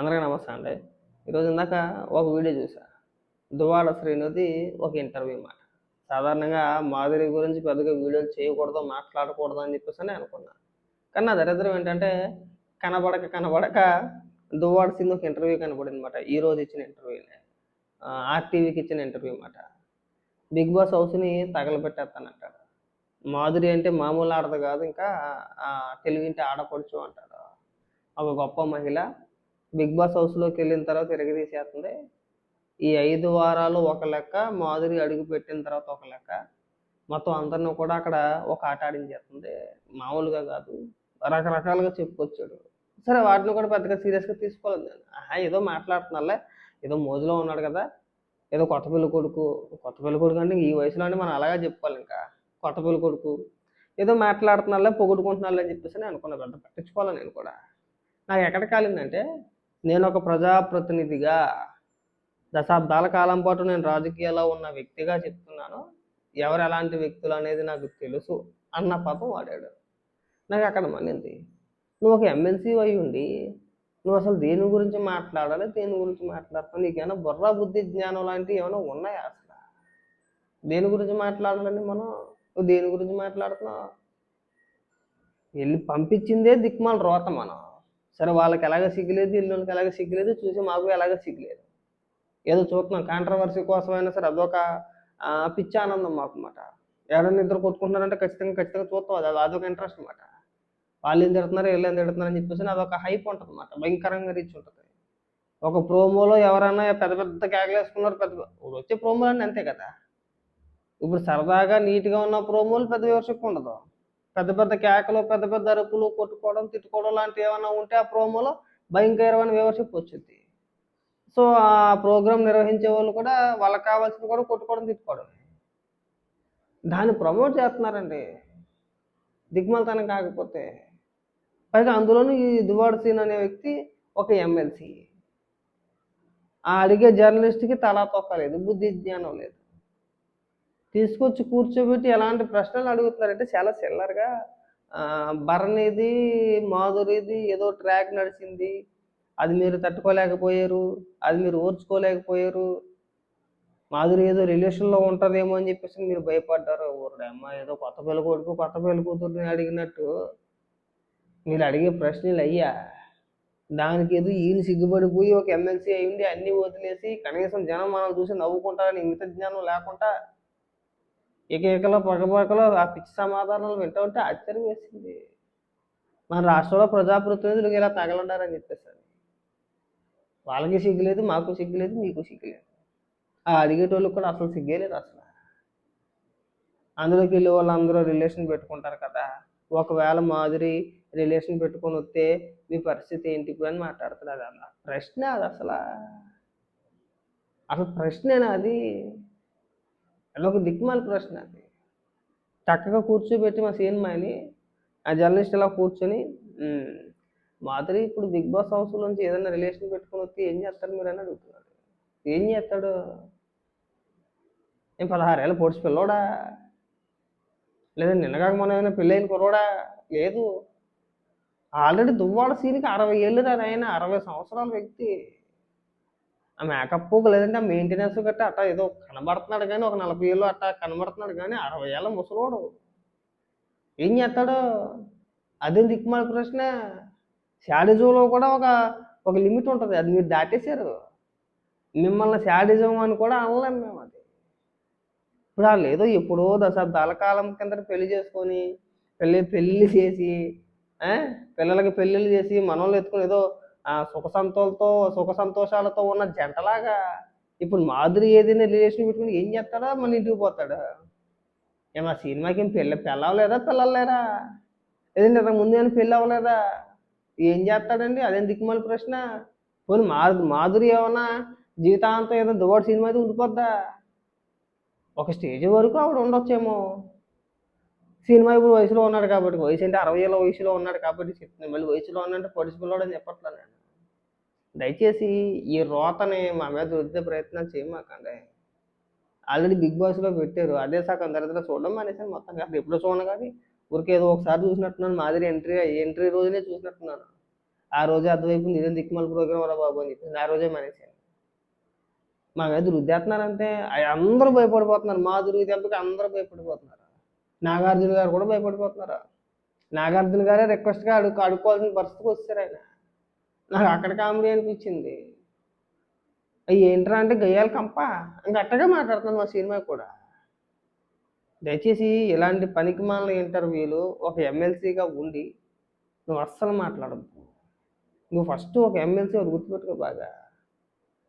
అందరికీ నమస్తే అండి. ఈరోజు ఇందాక ఒక వీడియో చూసా. దువాడ శ్రీనుది ఒక ఇంటర్వ్యూ మాట. సాధారణంగా మాధురి గురించి పెద్దగా వీడియోలు చేయకూడదు మాట్లాడకూడదు అని చెప్పేసి అని అనుకున్నా. కానీ నా దరిద్రం ఏంటంటే కనబడక కనబడక దువ్వాడ సింధు ఒక ఇంటర్వ్యూ కనబడింది అనమాట ఈరోజు ఇచ్చిన ఇంటర్వ్యూనే ఆర్టీవీకి ఇచ్చిన ఇంటర్వ్యూ అనమాట బిగ్ బాస్ హౌస్ని తగలబెట్టేస్తానంటాడు. మాధురి అంటే మామూలు ఆడదు కాదు ఇంకా ఆ, తెలుగింటి ఆడపడుచు అంటాడు. ఒక గొప్ప మహిళ బిగ్ బాస్ హౌస్లోకి వెళ్ళిన తర్వాత తిరగదీసేస్తుంది. ఈ ఐదు వారాలు ఒక లెక్క మాధురి అడుగు పెట్టిన తర్వాత ఒక లెక్క. మొత్తం అందరిని కూడా అక్కడ ఒక ఆట ఆడించేస్తుంది. మామూలుగా కాదు. రకరకాలుగా చెప్పుకొచ్చాడు. సరే వాటిని కూడా పెద్దగా సీరియస్గా తీసుకోలేదు నేను. ఆహా, ఏదో మాట్లాడుతున్నాలే. ఏదో మోజులో ఉన్నాడు కదా. ఏదో కొత్త పిల్ల కొడుకు. కొత్త పిల్ల కొడుకు అంటే ఈ వయసులోనే మనం అలాగే చెప్పుకోవాలి ఇంకా. కొత్త పిల్ల కొడుకు. ఏదో మాట్లాడుతున్నాలే పొగుడుకుంటున్నాలే అని చెప్పేసి నేను అనుకున్నా. పెద్ద పట్టించుకోవాలి నేను కూడా. నాకు ఎక్కడ కాలిందంటే నేను ఒక ప్రజాప్రతినిధిగా దశాబ్దాల కాలం పాటు నేను రాజకీయాల్లో ఉన్న వ్యక్తిగా చెప్తున్నాను. ఎవరు ఎలాంటి వ్యక్తులు అనేది నాకు తెలుసు అన్న పాపం వాడాడు. నాకు అక్కడ మనింది నువ్వు ఒక ఎమ్మెల్సీ అయి ఉండి నువ్వు అసలు దేని గురించి మాట్లాడాలి దేని గురించి మాట్లాడతావు నీకేమైనా బుర్ర బుద్ధి జ్ఞానం లాంటివి ఏమైనా ఉన్నాయా అసలు? దేని గురించి మాట్లాడాలని మనం? నువ్వు దేని గురించి మాట్లాడుతున్నావు? వెళ్ళి పంపించిందే దిక్మాల రోత మనం. సరే వాళ్ళకి ఎలాగ సిగ్గులేదు ఇల్లుకి ఎలాగ సిగ్గులేదు చూసి మాకు ఎలాగ సిగ్గులేదు. ఏదో చూస్తున్నాం కాంట్రవర్సీ కోసమైనా సరే అదొక పిచ్చి ఆనందం మాకు అన్నమాట ఎవరైనా ఇద్దరు కొట్టుకుంటున్నారంటే ఖచ్చితంగా ఖచ్చితంగా చూస్తాం అది అదొక ఇంట్రెస్ట్ అనమాట వాళ్ళు ఏం తిడుతున్నారు వీళ్ళు ఏం తిడుతున్నారు అని చెప్పేసి అదొక హైప్ ఉంటుంది అన్నమాట భయంకరంగా రీచ్ ఉంటుంది. ఒక ప్రోమోలో ఎవరైనా పెద్ద పెద్ద కేకలు వేసుకున్నారు పెద్ద ఇప్పుడు వచ్చే ప్రోమోలు అన్నీ అంతే కదా. ఇప్పుడు సరదాగా నీట్గా ఉన్న ప్రోమోలు పెద్ద విమర్శకు ఉండదు. పెద్ద పెద్ద కేకలు పెద్ద పెద్ద అరుపులు కొట్టుకోవడం తిట్టుకోవడం లాంటివి ఏమైనా ఉంటే ఆ ప్రోమోలో భయంకరమైన విమర్శకు వచ్చింది సో ఆ ప్రోగ్రామ్ నిర్వహించే వాళ్ళు కూడా వాళ్ళకి కావాల్సింది కూడా కొట్టుకోవడం తిట్టుకోవడం. దాన్ని ప్రమోట్ చేస్తున్నారండి. దిగ్మలతనం కాకపోతే. పైగా అందులోనూ ఈ దువాడ సీన్ అనే వ్యక్తి ఒక ఎమ్మెల్సీ. ఆ అడిగే జర్నలిస్ట్కి తలా తొక్కలేదు బుద్ధి జ్ఞానం లేదు. తీసుకొచ్చి కూర్చోబెట్టి ఎలాంటి ప్రశ్నలు అడుగుతున్నారంటే చాలా చిల్లరగా ఆ, భరణిది మాధురిది ఏదో ట్రాక్ నడిచింది. అది మీరు తట్టుకోలేకపోయారు అది మీరు ఓర్చుకోలేకపోయారు. మాధురి ఏదో రిలేషన్లో ఉంటుందేమో అని చెప్పేసి మీరు భయపడ్డారు. ఊరుడు అమ్మ ఏదో కొత్త పిల్ల కొడుకు కొత్త పిల్ల కూతురుని అడిగినట్టు మీరు అడిగే ప్రశ్నలు అయ్యా. దానికి ఏదో ఈయన సిగ్గుపడిపోయి ఒక ఎమ్మెల్సీ అయి ఉండి అన్నీ వదిలేసి కనీసం జనం మనం చూసి నవ్వుకుంటారని ఇంగిత జ్ఞానం లేకుండా ఏకేకలో పగపగలో ఆ పిచ్చి సమాధానాలు వింటూ ఉంటే ఆశ్చర్యం వేసింది. మన రాష్ట్రంలో ప్రజాప్రతినిధులకు ఇలా తగలడారని చెప్పేసారు వాళ్ళకి సిగ్గులేదు మాకు సిగ్గులేదు మీకు సిగ్గులేదు ఆ అడిగేటోళ్ళకి కూడా అసలు సిగ్గేలేదు అసలు. అందులోకి వెళ్ళి వాళ్ళందరూ రిలేషన్ పెట్టుకుంటారు కదా. ఒకవేళ మాదిరి రిలేషన్ పెట్టుకొని వస్తే మీ పరిస్థితి ఏంటి అని మాట్లాడుతుంది అలా ప్రశ్న అది అసలు. అసలు ప్రశ్నేనా అది? అదొక దిక్మాల ప్రశ్న. అది చక్కగా కూర్చోబెట్టి మా సినిమాని ఆ జర్నలిస్ట్ ఇలా కూర్చొని మాధురి ఇప్పుడు బిగ్ బాస్ హౌస్ నుంచి ఏదైనా రిలేషన్ పెట్టుకొని వస్తే ఏం చేస్తారు మీరు? అని అడుగుతున్నాడు. ఏం చేస్తాడు? నేను పదహారేళ్ళ పొడిచి పిల్లోడా? లేదా నిన్నగాక మనం ఏమైనా పెళ్ళైన కురవడా లేదు. ఆల్రెడీ దువ్వాడ సీన్కి అరవై ఏళ్ళు దాని ఆయన అరవై సంవత్సరాల వ్యక్తి. ఆ మేకప్ లేదంటే ఆ మెయింటెనెన్స్ గట్రా అట్టా ఏదో కనబడుతున్నాడు కానీ ఒక నలభై ఏళ్ళు అట్ట కనబడుతున్నాడు కానీ అరవై ఏళ్ళ ముసలోడు. ఏం చేస్తాడు? అదే దిక్కుమాల ప్రశ్న. శాడిజంలో కూడా ఒక ఒక లిమిట్ ఉంటుంది. అది మీరు దాటేశారు. మిమ్మల్ని శాడిజం అని కూడా అనలేం మేము అది. ఇప్పుడు వాళ్ళు ఏదో ఎప్పుడో దశాబ్దాల కాలం కింద పెళ్ళి చేసుకొని పెళ్ళి పెళ్ళి చేసి పిల్లలకి పెళ్ళిళ్ళు చేసి మనోళ్ళు ఎత్తుకొని ఏదో ఆ, సుఖ సంతోలతో సుఖ సంతోషాలతో ఉన్న జంటలాగా ఇప్పుడు మాధురి ఏదైనా రిలేషన్ పెట్టుకుని ఏం చేస్తాడో? మన ఇంటికి పోతాడు? ఏం ఆ సినిమాకి ఏం పెళ్ళి పెళ్ళవలేదా పిల్లలు లేరా? ఏదంటే ఇంతకు ముందు ఏమైనా పెళ్ళి అవ్వలేదా ఏం చేస్తాడండి? అదేం దిక్కుమాలి ప్రశ్న. పోనీ మాధు మాధురి ఏమన్నా జీవితాంతం ఏదో దువాడు సినిమా అయితే ఉండిపోద్దా? ఒక స్టేజ్ వరకు ఆవిడ ఉండొచ్చేమో. సినిమా ఇప్పుడు వయసులో ఉన్నాడు కాబట్టి వయసు అంటే అరవై ఏళ్ళ వయసులో ఉన్నాడు కాబట్టి చెప్తున్నాను మళ్ళీ వయసులో ఉన్నంటే పొడిచి అని చెప్పట్లా దయచేసి ఈ రోతని మా మీద రుద్దే ప్రయత్నం చేయమాకండి. ఆల్రెడీ బిగ్ బాస్లో పెట్టారు. అదే సగం దరిద్ర చూడడం మానేసాను మొత్తం కాదు. ఎప్పుడో చూడను కానీ ఊరికి ఏదో ఒకసారి చూసినట్టున్నాను. మాదిరి ఎంట్రీ ఎంట్రీ రోజునే చూసినట్టున్నాను. ఆ రోజే అర్థమైపోయింది ఇదే దిక్కుమాల ప్రోగ్రామ్ రా బాబు అని చెప్పి ఆ రోజే మానేసాను మా మీద రుద్దేస్తున్నారంటే అంటే అందరూ భయపడిపోతున్నారు. మాధురి దెబ్బకి అందరూ భయపడిపోతున్నారు. నాగార్జున గారు కూడా భయపడిపోతున్నారు? నాగార్జున గారే రిక్వెస్ట్గా అడుగు అడుక్కోవాల్సిన పరిస్థితికి వచ్చారు ఆయన. నాకు అక్కడ కామెడీ అనిపించింది. అవి ఏంట్రా అంటే గయ్యాలి కంప. ఇంకా అట్టగా మాట్లాడుతున్నాను మా సినిమా కూడా. దయచేసి ఇలాంటి పనికిమాలిన ఇంటర్వ్యూలు ఒక ఎమ్మెల్సీగా ఉండి నువ్వు అస్సలు మాట్లాడద్దు. నువ్వు ఫస్ట్ ఒక ఎమ్మెల్సీ అది గుర్తుపెట్టుకో బాగా.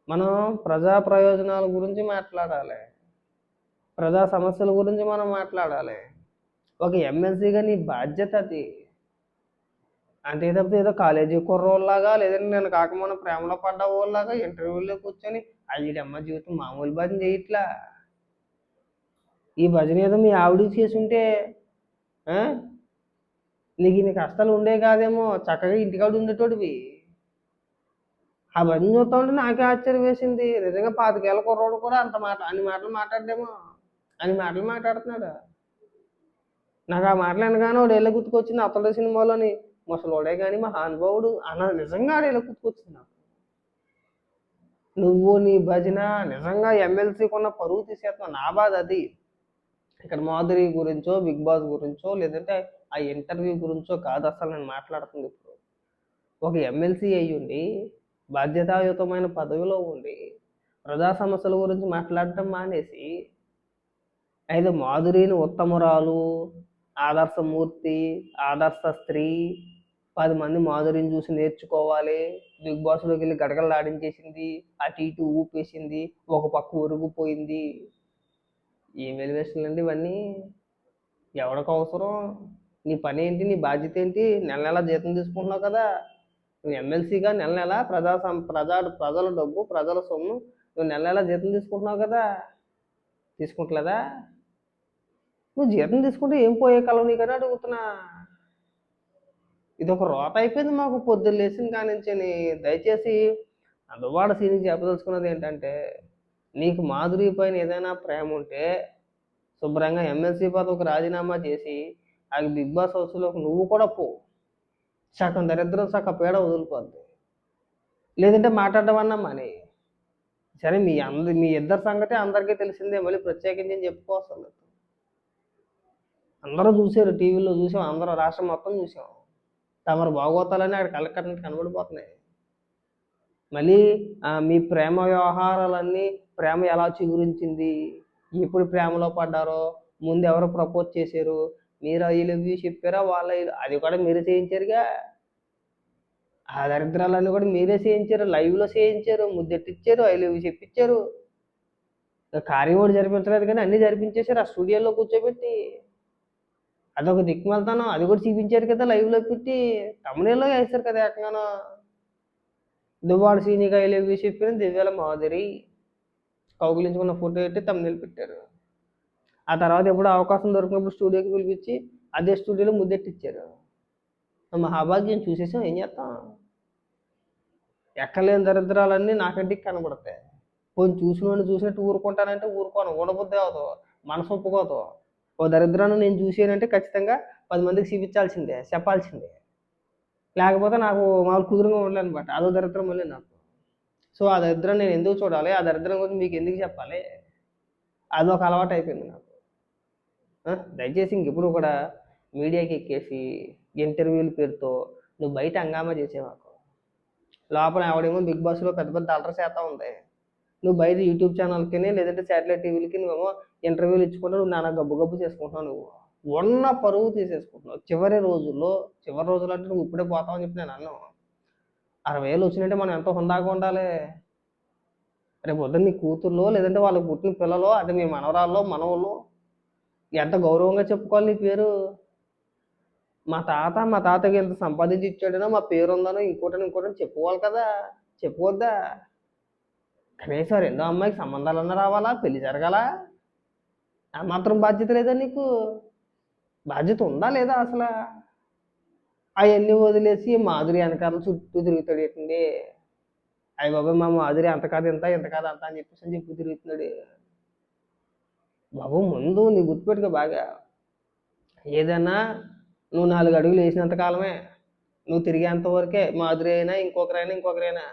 మనం ప్రజా ప్రయోజనాల గురించి మాట్లాడాలి. ప్రజా సమస్యల గురించి మనం మాట్లాడాలి. ఒక ఎమ్మెల్సీగా నీ బాధ్యత అది. అంతే తప్పితే ఏదో కాలేజీ కుర్రోళ్ళలాగా లేదంటే నేను కాకమోన ప్రేమలో పడ్డ వాళ్ళలాగా ఇంటర్వ్యూలో కూర్చొని అయ్యడమ్మ జీవితం మామూలు భజన చేయట్లా. ఈ భజన ఏదో మీ ఆవిడ చేసుంటే నీకు ఇన్ని కష్టాలు ఉండే కాదేమో చక్కగా ఇంటికాడ ఉండేటోడివి. ఆ భజన చూస్తా ఉంటే నాకే ఆశ్చర్యం వేసింది. నిజంగా పాతికేళ్ళ కుర్రోడు కూడా అంత మాట అన్ని మాటలు మాట్లాడేమో అన్ని మాటలు మాట్లాడుతున్నాడు. నాకు ఆ మాటలు అనగానే వాడు ఎలా గుర్తుకొచ్చింది అతడు సినిమాలోని ముసలోడే కానీ మా హానుభావుడు అన్న నిజంగా ఆడు ఎలా గుర్తుకొచ్చింది నాకు. నువ్వు నీ భజన నిజంగా ఎమ్మెల్సీకి ఉన్న పరువు తీసేస్తున్నావు నా బాధ అది. ఇక్కడ మాధురి గురించో బిగ్ బాస్ గురించో లేదంటే ఆ ఇంటర్వ్యూ గురించో కాదు అసలు నేను మాట్లాడుతుంది ఇప్పుడు. ఒక ఎమ్మెల్సీ అయ్యుండి ఉండి బాధ్యతాయుతమైన పదవిలో ఉండి ప్రజా సమస్యల గురించి మాట్లాడటం మానేసి అయితే మాధురిని ఉత్తమురాలు ఆదర్శమూర్తి ఆదర్శ స్త్రీ పది మంది మాధురిని చూసి నేర్చుకోవాలి. బిగ్ బాస్లోకి వెళ్ళి గడగడలాడించేసింది అటు ఇటు ఊపేసింది ఒక పక్క ఒరిగిపోయింది ఏం ఎలివేషన్లు అండి ఇవన్నీ? ఎవరికి అవసరం? నీ పని ఏంటి? నీ బాధ్యత ఏంటి? నెల నెల జీతం తీసుకుంటున్నావు కదా. నువ్వు ఎమ్మెల్సీగా నెల నెల ప్రజా సం- ప్రజా ప్రజల డబ్బు ప్రజల సొమ్ము నువ్వు నెల నెల జీతం తీసుకుంటున్నావు కదా. తీసుకుంటలేదా? నువ్వు జీతం తీసుకుంటే ఏం పోయే కలవు నీకని అడుగుతున్నా. ఇది ఒక రోత అయిపోయింది మాకు. పొద్దున్న లేచిన కానించని దయచేసి అందువాడ సీనికి చెప్పదలుచుకున్నది ఏంటంటే నీకు మాధురి పైన ఏదైనా ప్రేమ ఉంటే శుభ్రంగా ఎమ్మెల్సీ పదవికి రాజీనామా చేసి ఆ బిగ్ బాస్ హౌస్లోకి నువ్వు కూడా పో. సగం దరిద్రం సగం పేడ వదిలిపోద్ది లేదంటే మాట్లాడడం అన్నా మానే. సరే మీ అందరి మీ ఇద్దరి సంగతి అందరికీ తెలిసిందే. మళ్ళీ ప్రత్యేకించి చెప్పుకోవాల్సి అందరూ చూసారు టీవీలో చూసాం అందరూ రాష్ట్రం మొత్తం చూసాం. తమరు బాగోతాలని అక్కడ కళ్ళకట్టినట్టు కనబడిపోతున్నాయి. మళ్ళీ మీ ప్రేమ వ్యవహారాలన్నీ ప్రేమ ఎలా చిగురించింది? ఎప్పుడు ప్రేమలో పడ్డారో? ముందు ఎవరు ప్రపోజ్ చేశారు? మీరు ఐ లవ్ యూ చెప్పారా? వాళ్ళ అది కూడా మీరే చేయించారుగా? ఆ దరిద్రాలన్నీ కూడా మీరే చేయించారు లైవ్లో చేయించారు ముద్దెట్టిచ్చారు ఐ లవ్ యూ చెప్పించారు. కార్యం కూడా జరిపించలేదు కానీ అన్నీ జరిపించేశారు ఆ స్టూడియోలో కూర్చోబెట్టి. అదొక దిక్కుమెళ్తాను అది కూడా చూపించారు కదా లైవ్లో పెట్టి. తమిళలో వేస్తారు కదా ఏకంగానో దువ్వాడ సీనికాయలు ఇవి చెప్పిన దివ్యాల మాదిరి కౌగులించుకున్న ఫోటో పెట్టి తమిళ పెట్టారు. ఆ తర్వాత ఎప్పుడు అవకాశం దొరికినప్పుడు స్టూడియోకి పిలిపించి అదే స్టూడియోలో ముద్దెట్టిచ్చారు. మహాభాగ్యం చూసేసాం ఏం చేస్తాం? ఎక్కలేని దరిద్రాలన్నీ నాకంటికి కనబడతాయి. పోయి చూసిన చూసినట్టు ఊరుకుంటానంటే ఊరుకోను ఉండబుద్ధి అవుతావు మనసు ఒప్పుకోతావు ఓ దరిద్రాన్ని నేను చూసానంటే ఖచ్చితంగా పది మందికి చూపించాల్సిందే చెప్పాల్సిందే. లేకపోతే నాకు మామూలు కుదురుగా ఉండలేనమాట. అనమాట అదో దరిద్రం వల్లే నాకు. సో ఆ దరిద్రం నేను ఎందుకు చూడాలి? ఆ దరిద్రం గురించి మీకు ఎందుకు చెప్పాలి? అదొక అలవాటు అయిపోయింది నాకు. దయచేసి ఇంకెప్పుడు కూడా మీడియాకి ఎక్కేసి ఇంటర్వ్యూల పేరుతో నువ్వు బయట హంగామా చేసేవాకు. లోపల ఆవిడేమో బిగ్ బాస్లో పెద్ద పెద్ద అల్టర్ చేస్తా ఉంది. నువ్వు బయట యూట్యూబ్ ఛానల్కి లేదంటే శాటిలైట్ టీవీలకి నువ్వేమో ఇంటర్వ్యూలు ఇచ్చుకుంటూ నువ్వు నానా గబ్బు గబ్బు చేసుకుంటున్నావు నువ్వు. ఉన్న పరువు తీసేసుకుంటున్నావు. చివరి రోజుల్లో చివరి రోజులు అంటే నువ్వు ఇప్పుడే పోతావని చెప్పి నేను అన్నాను అరవై వేలు వచ్చినట్టే మనం ఎంతో హుందాగా ఉండాలి. రేపు పొద్దున్న నీ కూతుర్లో లేదంటే వాళ్ళకి పుట్టిన పిల్లలో అంటే మీ మనవరాల్లో మనవల్లో ఎంత గౌరవంగా చెప్పుకోవాలి నీ పేరు? మా తాత మా తాతకి ఎంత సంపాదించి ఇచ్చాడనో మా పేరు ఉందనో ఇంకోటని ఇంకోటని చెప్పుకోవాలి కదా. చెప్పుకోద్దా? కనీసం రెండో అమ్మాయికి సంబంధాలన్నా రావాలా? పెళ్ళి జరగాలా? ఆ మాత్రం బాధ్యత లేదా నీకు? బాధ్యత ఉందా లేదా అసలు? అవన్నీ వదిలేసి మాధురి వెనకాల చుట్టూ తిరుగుతాడు ఏంటండి? అయ్యి బాబాయ్ మా మాధురి అంత కాదు ఇంత ఇంత కాదు అంత అని చెప్పేసి అని చెప్పి తిరుగుతున్నాడు. బాబు ముందు నీ గుర్తుపెట్టుకో బాగా. ఏదైనా నువ్వు నాలుగు అడుగులు వేసినంత కాలమే నువ్వు తిరిగేంత వరకే మాధురి అయినా ఇంకొకరైనా ఇంకొకరైనా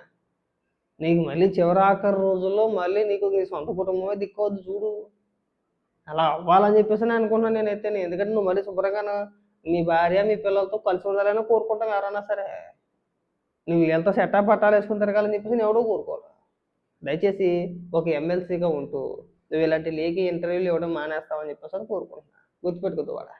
నీకు మళ్ళీ చివరి ఆఖరి రోజుల్లో మళ్ళీ నీకు నీ సొంత కుటుంబమే దిక్కోవద్దు చూడు. అలా అవ్వాలని చెప్పేసి నేను అనుకున్నాను నేనైతే. ఎందుకంటే నువ్వు మళ్ళీ శుభ్రంగా నీ భార్య మీ పిల్లలతో కలిసి ఉండాలని కోరుకుంటాం ఎవరైనా సరే. నువ్వు వీళ్ళతో సెటా పట్టాలు వేసుకుని తిరగాలని చెప్పేసి నేను ఎవడో కోరుకోరు దయచేసి ఒక ఎమ్మెల్సీగా ఉంటూ నువ్వు ఇలాంటి లేఖి ఇంటర్వ్యూలు ఇవ్వడం మానేస్తావని చెప్పేసి అని కోరుకుంటున్నా గుర్తుపెట్టుకోదు వాడా